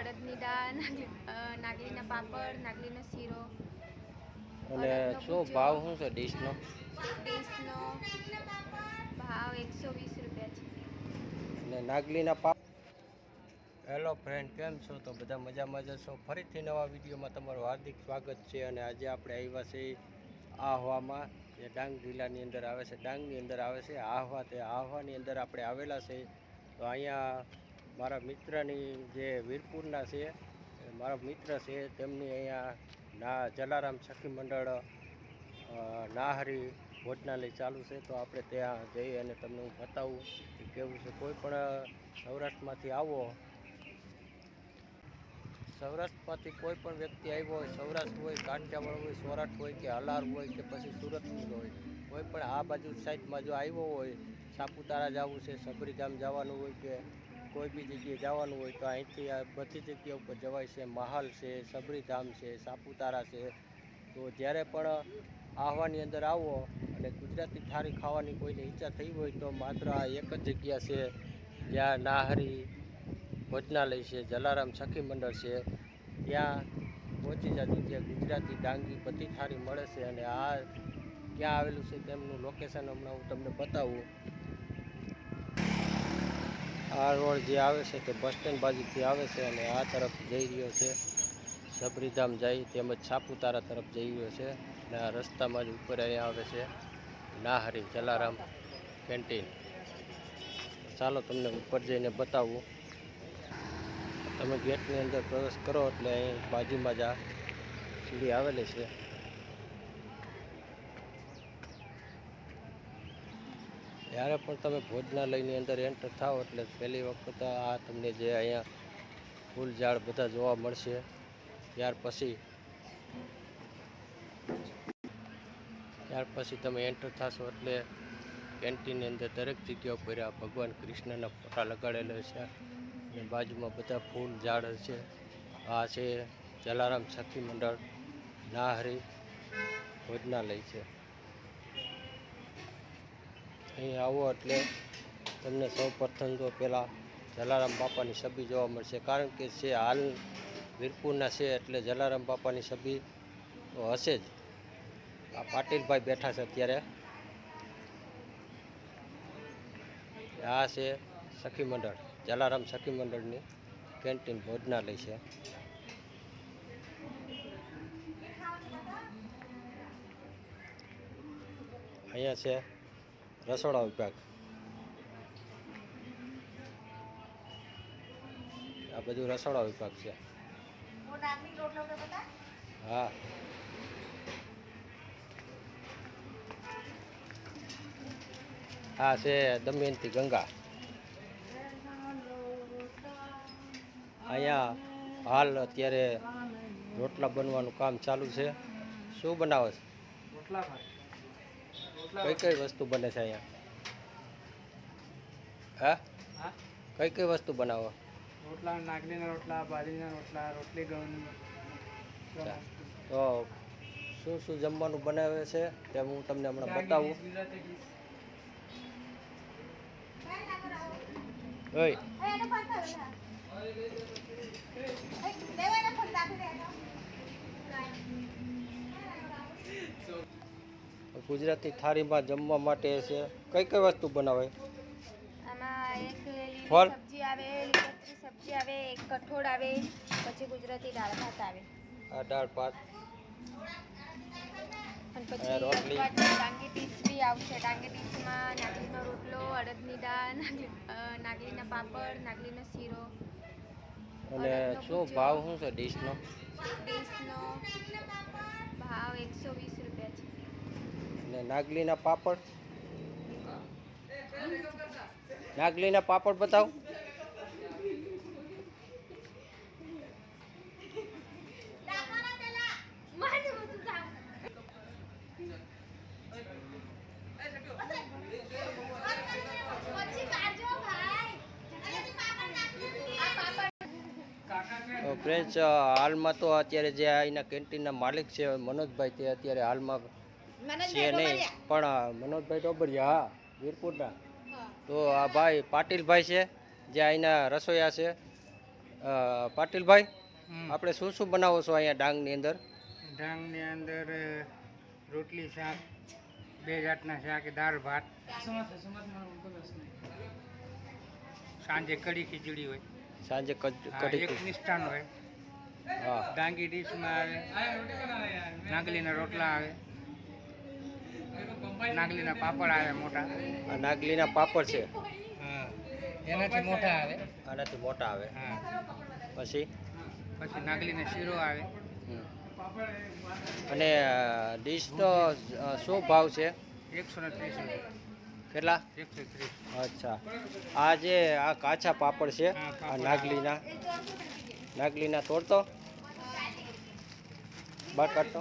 અડદની દાળ નાગલીના પાપડ નાગલીનો શીરો. અને શું ભાવ શું છે ડીશનો? ડીશનો ભાવ એકસો વીસ રૂપિયા છે. અને નાગલીના પાપ હેલો ફ્રેન્ડ કેમ છો? તો બધા મજામાં જ છો ફરીથી નવા વિડીયોમાં તમારું હાર્દિક સ્વાગત છે અને આજે આપણે આવ્યા છીએ આહવામાં. જે ડાંગ જિલ્લાની અંદર આવે છે. ડાંગની અંદર આવે છે આહવા. તે આહવાની અંદર આપણે આવેલા છે. તો અહીંયા મારા મિત્રની જે વીરપુરના છે મારા મિત્ર છે, તેમની અહીંયા ના જલારામ સખી મંડળ નાહરી ભોજનાલય ચાલુ છે, તો આપણે ત્યાં જઈ અને તમને હું બતાવું કે કેવું છે. કોઈ પણ સૌરાષ્ટ્રમાંથી આવો, સૌરાષ્ટ્રમાંથી કોઈ પણ વ્યક્તિ આવ્યો હોય, સૌરાષ્ટ્ર હોય, કાઠિયાવાડ હોય સૌરાષ્ટ્ર હોય કે હલાર હોય કે પછી સુરતનું હોય, કોઈ પણ આ બાજુ સાઈડમાં જો આવ્યો હોય, સાપુતારા જવું છે સબરીધામ જવાનું હોય કે કોઈ બી જગ્યાએ જવાનું હોય તો અહીંથી બધી જગ્યા ઉપર જવાય છે. મહાલ છે, સબરીધામ છે, સાપુતારા છે. તો જ્યારે પણ આહવાની અંદર આવો અને ગુજરાતી થાળી ખાવાની કોઈને ઈચ્છા થઈ હોય તો માત્ર આ એક જ જગ્યા છે. જ્યાં નાહરી ભોજનાલય છે, જલારામ સખી મંડળ છે. ત્યાં પહોંચી જતું ત્યાં ગુજરાતી ડાંગી બધી થાળી મળે છે અને આ ક્યાં આવેલું છે તેમનું લોકેશન હમણાં હું તમને બતાવું. આ રોડ જે આવે છે તે બસ સ્ટેન્ડ બાજુથી આવે છે અને આ તરફ જઈ રહ્યો છે. સબરીધામ જાય તેમજ સાપુતારા તરફ જઈ રહ્યો છે અને આ રસ્તામાં જ ઉપર અહીંયા આવે છે નાહરી જલારામ કેન્ટીન. ચાલો તમને ઉપર જઈને બતાવું. તમે ગેટની અંદર પ્રવેશ કરો એટલે અહીં બાજુમાં જ આ સીડી આવેલી છે. જ્યારે પણ તમે ભોજનાલયની અંદર એન્ટર થાઓ એટલે પહેલી વખત આ તમને જે અહીંયા ફૂલ ઝાડ બધા જોવા મળશે. ત્યાર પછી ત્યાર પછી તમે એન્ટર થશો એટલે કેન્ટીનની અંદર દરેક જગ્યા ઉપર ભગવાન કૃષ્ણના ફોટા લગાડેલા છે અને બાજુમાં બધા ફૂલ ઝાડ છે આ છે જલારામ સખી મંડળ, નાહરી ભોજનાલય છે. અહીં આવો એટલે તમને સૌ પ્રથમ તો પહેલાં જલારામ બાપાની છબી જોવા મળશે. કારણ કે છે હાલ વીરપુરના છે એટલે જલારામ બાપાની છબી તો હશે જ. આ પાટીલભાઈ બેઠા છે અત્યારે. આ છે સખી મંડળ, જલારામ સખી મંડળની કેન્ટીન ભોજનાલય છે. અહીંયા છે રસોડા વિભાગ. આ બધું રસોડા વિભાગ છે. હા. આ છે દમયંતી ગંગા. અહીંયા હાલ અત્યારે રોટલા બનવાનું કામ ચાલુ છે. શું બનાવે છે? રોટલા ભાઈ કઈ કઈ વસ્તુ બને છે અહીંયા? હા? હા? કઈ કઈ વસ્તુ બનાવો? રોટલા નાગલીના રોટલા બાજરીના રોટલા રોટલી ગવની તો શું શું જમવાનું બનાવે છે તે હું તમને હમણાં બતાવું. ઓય. ગુજરાતી થાળીમાં જમવા માટે છે. કઈ કઈ વસ્તુ બનાવે? આમાં એક ફળ? સબ્જી આવે લીલી સબ્જી આવે એક કઠોળ આવે પછી ગુજરાતી દાળ ભાત આવે. આ દાળ ભાત. અને પછી રોટલી. ડાંગી ડીશ બી આવશે. ડાંગી ડીશમાં નાગલીનો રોટલો અડદની દાળ નાગલીના પાપડ નાગલીનો શીરો અને શું ભાવ શું છે ડીશનો? ડીશનો ભાવ એકસો વીસ રૂપિયા છે. અને નાગલીના પાપડ. નાગલીના પાપડ બતાવો. ફ્રેન્ડ્સ હાલમાં તો અત્યારે જે અહીંના કેન્ટીનના માલિક છે, મનોજભાઈ, તે અત્યારે હાલમાં છે નહીં. પણ મનોજભાઈ ટોબરિયા હા વીરપુરના. તો આ ભાઈ પાટીલભાઈ છે જે અહીંના રસોઈયા છે. પાટીલભાઈ આપણે શું શું બનાવો છો અહીંયા ડાંગની અંદર? ડાંગની અંદર રોટલી શાક બે જાતના શાક દાળ ભાત. સાંજે કઢી ખીચડી હોય. સાંજે કઢી મિષ્ટાન હોય. હા. ડાંગી ડીશમાં આવે નાગલીના રોટલા આવે. નાગલીના પાપડ આવે મોટા. આ નાગલીના પાપડ છે. હા. એનાથી મોટા આવે? આનાથી મોટા આવે. હા. પછી? પછી નાગલીનો શીરો આવે. અને ડીશ ડીશનો શું ભાવ છે? એકસો ને ત્રીસ રૂપિયા. કેટલા? અચ્છા. આ જે આ કાચા પાપડ છે આ. નાગલીના. નાગલીના તોડતો? બાર કાઢતો?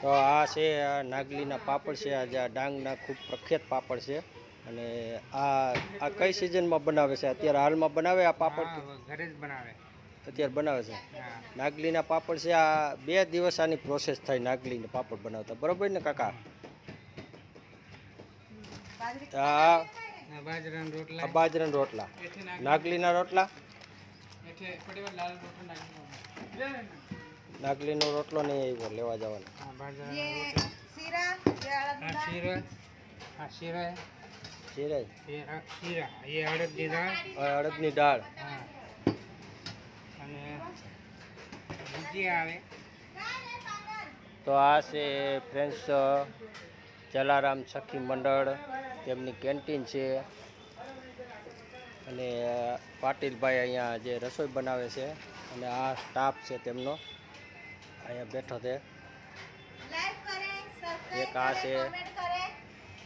તો આ છે આ નાગલીના પાપડ છે આ જે આ ડાંગના ખૂબ પ્રખ્યાત પાપડ છે. અને આ આ કઈ સિઝનમાં બનાવે છે? અત્યારે હાલમાં બનાવે આ પાપડ ઘરે જ બનાવે. અત્યારે બનાવે છે? નાગલીના પાપડ છે આ બે દિવસ આની પ્રોસેસ થાય નાગલીના પાપડ બનાવતા. બરોબર ને કાકા? આ બાજરાના રોટલા. બાજરાના રોટલા. નાગલીના રોટલા? નાગલીનો રોટલો નહીં આવ્યો લેવા જવાનો. અડદની દાળ. તો આ છે ફ્રેન્ડ્સ જલારામ સખી મંડળ તેમની કેન્ટીન છે. અને પાટીલભાઈ અહીંયા જે રસોઈ બનાવે છે અને આ સ્ટાફ છે તેમનો. અહીંયા બેઠો છે. એક આ છે.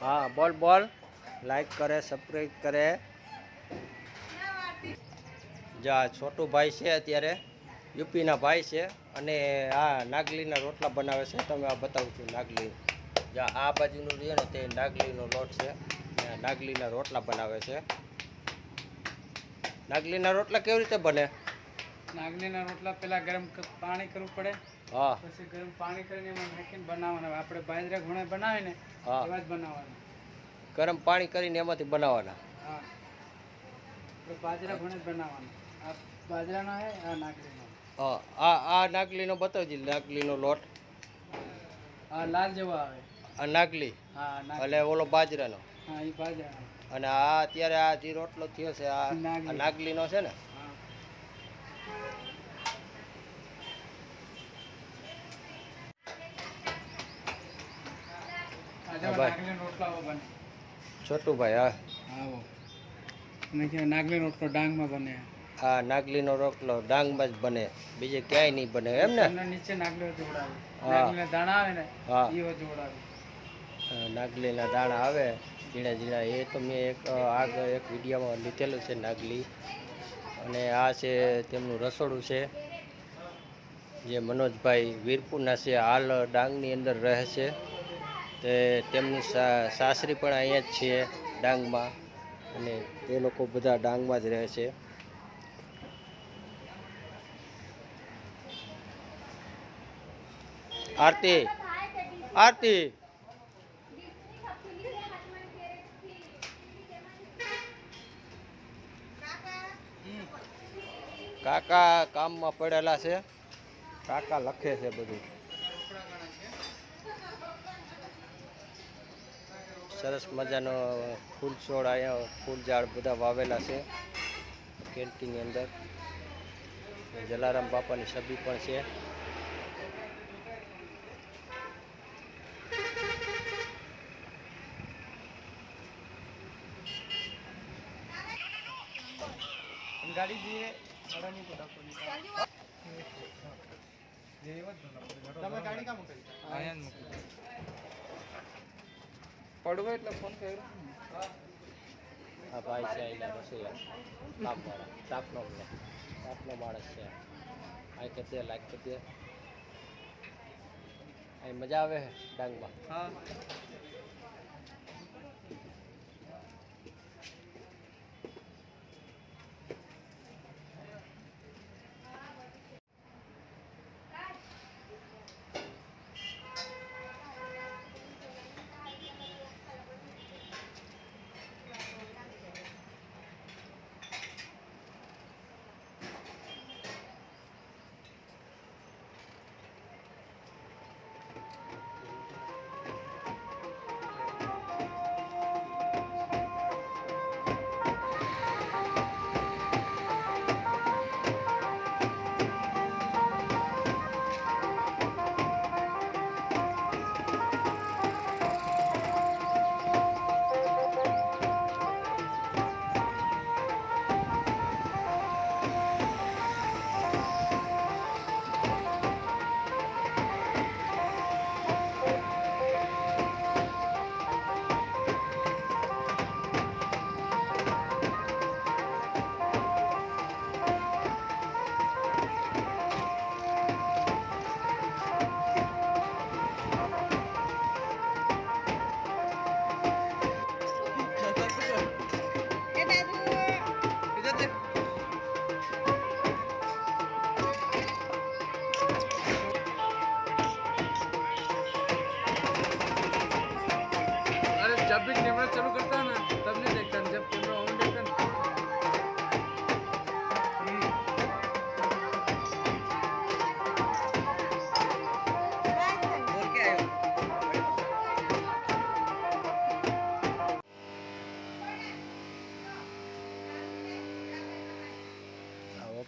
હા બોલ બોલ. લાઈક કરે સબસ્ક્રાઈબ કરે. જા છોટું ભાઈ છે અત્યારે યુપીના ભાઈ છે અને આ નાગલીના રોટલા બનાવે છે. તમે આ બતાવું છું નાગલી. જા આ બાજુનું રહે ને તે નાગલીનો લોટ છે. નાગલીના રોટલા બનાવે છે. નાગલીના રોટલા કેવી રીતે બને? નાગલીના રોટલા પેલા ગરમ પાણી કરવું પડે. હા. પછી ગરમ પાણી કરીને એમાં નાખીને બનાવવાના. આપણે બાજરા ઘણા બનાવીને હા. એવા જ બનાવવાના. ગરમ પાણી કરીને એમાંથી બનાવવાના. હા. બાજરા ઘણે બનાવવાના. આ બાજરાનો હે આ નાગલીનો. હા આ આ નાગલીનો બતાવજી નાગલીનો લોટ. આ લાલ જેવો આવે. આ નાગલી. હા એટલે ઓલો બાજરાનો. હા એ બાજરાનો. અને આ અત્યારે આ જે રોટલો થયો છે આ આ નાગલીનો છે ને હા હા, ભાઈ. નાગલીનો રોટલો બને. હા. ડાંગમાં બને. આ નાગલીનો રોટલો ડાંગમાં જ બને. બીજે ક્યાંય નહીં બને એમ ને? નીચે નાગલીઓ જોડાવે. નાગલીના દાણા આવે ને હા. એવો જોડાવે. નાગલીના દાણા આવે ઝીણા ઝીણા. એ તો મેં એક આગ આગળ એક વિડીયોમાં લીધેલું છે નાગલી. અને આ છે તેમનું રસોડું છે જે મનોજભાઈ વીરપુરના છે. હાલ ડાંગની અંદર રહે છે. તે તેમની સાસરી પણ અહીંયા જ છે, ડાંગમાં. અને તે લોકો બધા ડાંગમાં જ રહે છે. આરતી આરતી. કાકા કામમાં પડેલા છે. કાકા લખે છે બધું. સરસ મજાનો ફૂલ છોડ અહીંયા ફૂલ ઝાડ બધા વાવેલા છે કેન્ટીનની અંદર. જલારામ બાપાની છબી પણ છે. ગાડી જઈએ ગાડા મૂકો ડાકો તમે ગાડી કામ કરી પડવો એટલે ફોન કર્યો. હા ભાઈ છે અહીંના રસોઈયા સ્ટાફવાળા સ્ટાફનો સ્ટાફનો માણસ છે. અહીં કે તે લાઈક કે તે અહીં મજા આવે ડાંગમાં? હા.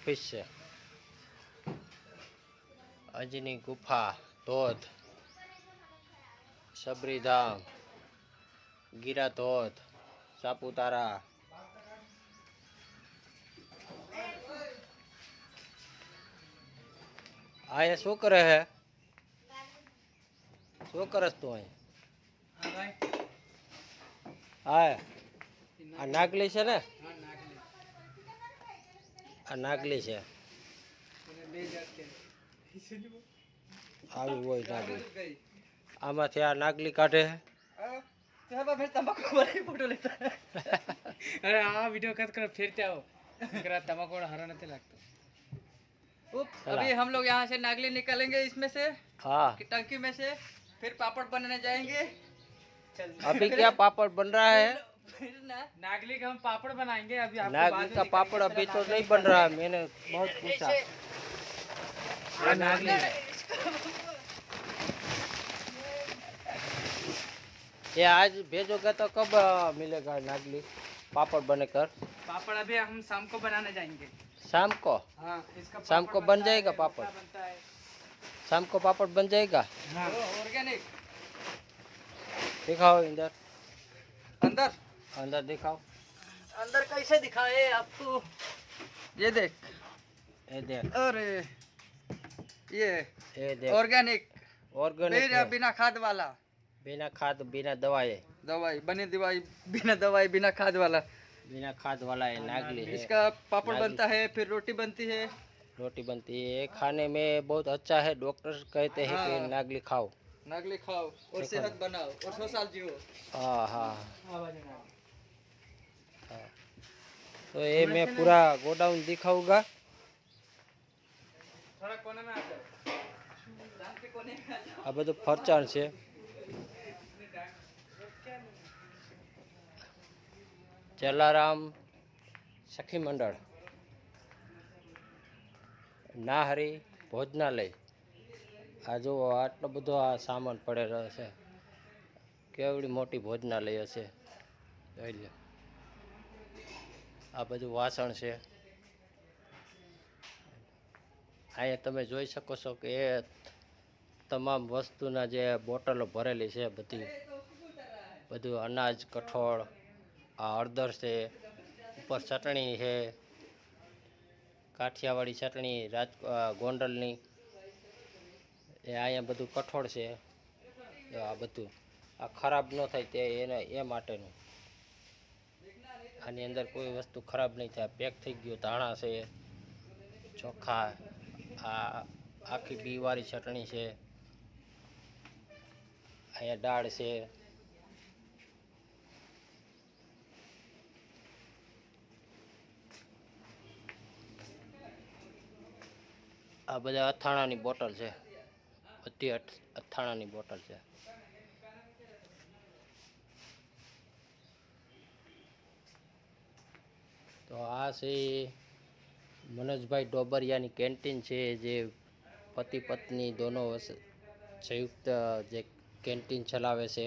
ઓફિસ છે અજની ગુફા ધોધ સબરીધામ ગીરા ધોધ સાપુતારા. આ એ શું કરે હે? શું કરસ તું અહીં? હા આ નાગલી છે ને? આ નાગલી છે આવી હોય નાગલી આમાંથી આ નાગલી કાઢે અરે આ વિડિયો કટ કરો फिर क्या हो करा तंबाकू हरा नहीं लगता अभी हम लोग यहाँ से नागली निकालेंगे इसमें से हाँ टंकी में से फिर पापड़ बनने जाएंगे अभी क्या पापड़ बन रहा है फिर ना नागली का हम पापड़ बनाएँगे अभी आपको नागली का पापड़ अभी तो नहीं बन रहा है मैंने बहुत पूछा। नागली ये आज भेजोगे तो कब मिलेगा नागली पापड़ बनकर? पापड़ अभी हम शाम को बनाने जाएँगे। शाम को? हाँ इसका शाम को बन जाएगा पापड़? है? शाम को पापड़ बन जाएगा? हाँ। ऑर्गेनिक दिखाओ इधर। अंदर। अंदर दिखाओ। अंदर कैसे दिखाए आपको? ये देख। ये देख। अरे ये ये देख। ऑर्गेनिक। ऑर्गेनिक बिना खाद वाला। बिना खाद बिना दवाई। दवाई बनी दवाई बिना दवाई बिना खाद वाला। बिना खाद वाला है नागली है। इसका पापड़ नागली। बनता है फिर रोटी बनती है। रोटी बनती है। खाने में बहुत अच्छा है डॉक्टर कहते हैं कि हाँ। नागली खाओ। नागली खाओ और सेहत बनाओ और सौ साल जियो। हाँ हाँ। हाँ। तो ये मैं पूरा गोडाउन दिखाऊंगा थोड़ा कोने में आ जाओ આ બધું ફરસાણ છે જલારામ સખી મંડળ નાહરી ભોજનાલય આ જુઓ આટલો બધો આ સામાન પડેલો છે કેવડી મોટી ભોજનાલય છે જોઈ લો આ બધું વાસણ છે. અહીંયા તમે જોઈ શકો છો કે તમામ વસ્તુના જે બોટલો ભરેલી છે બધી. બધું અનાજ, કઠોળ, આ હળદર છે, ઉપર ચટણી છે, કાઠિયાવાડી ચટણી, રાજ ગોંડલની. એ અહીંયા બધું કઠોળ છે. આ બધું. આ ખરાબ ન થાય તે એને, એ માટેનું. આની અંદર કોઈ વસ્તુ ખરાબ નહીં થાય. પેક થઈ ગયું, ધાણા છે, ચોખા, આ આખી બીવાળી ચટણી છે, અહીંયા દાળ છે. આ બધા અથાણાની બોટલ છે. બધી અથાણાની બોટલ છે. તો આ છે મનોજભાઈ ડોબરિયાની કેન્ટીન છે, જે પતિ પત્ની દોનો સંયુક્ત, જે કેન્ટીન ચલાવે છે.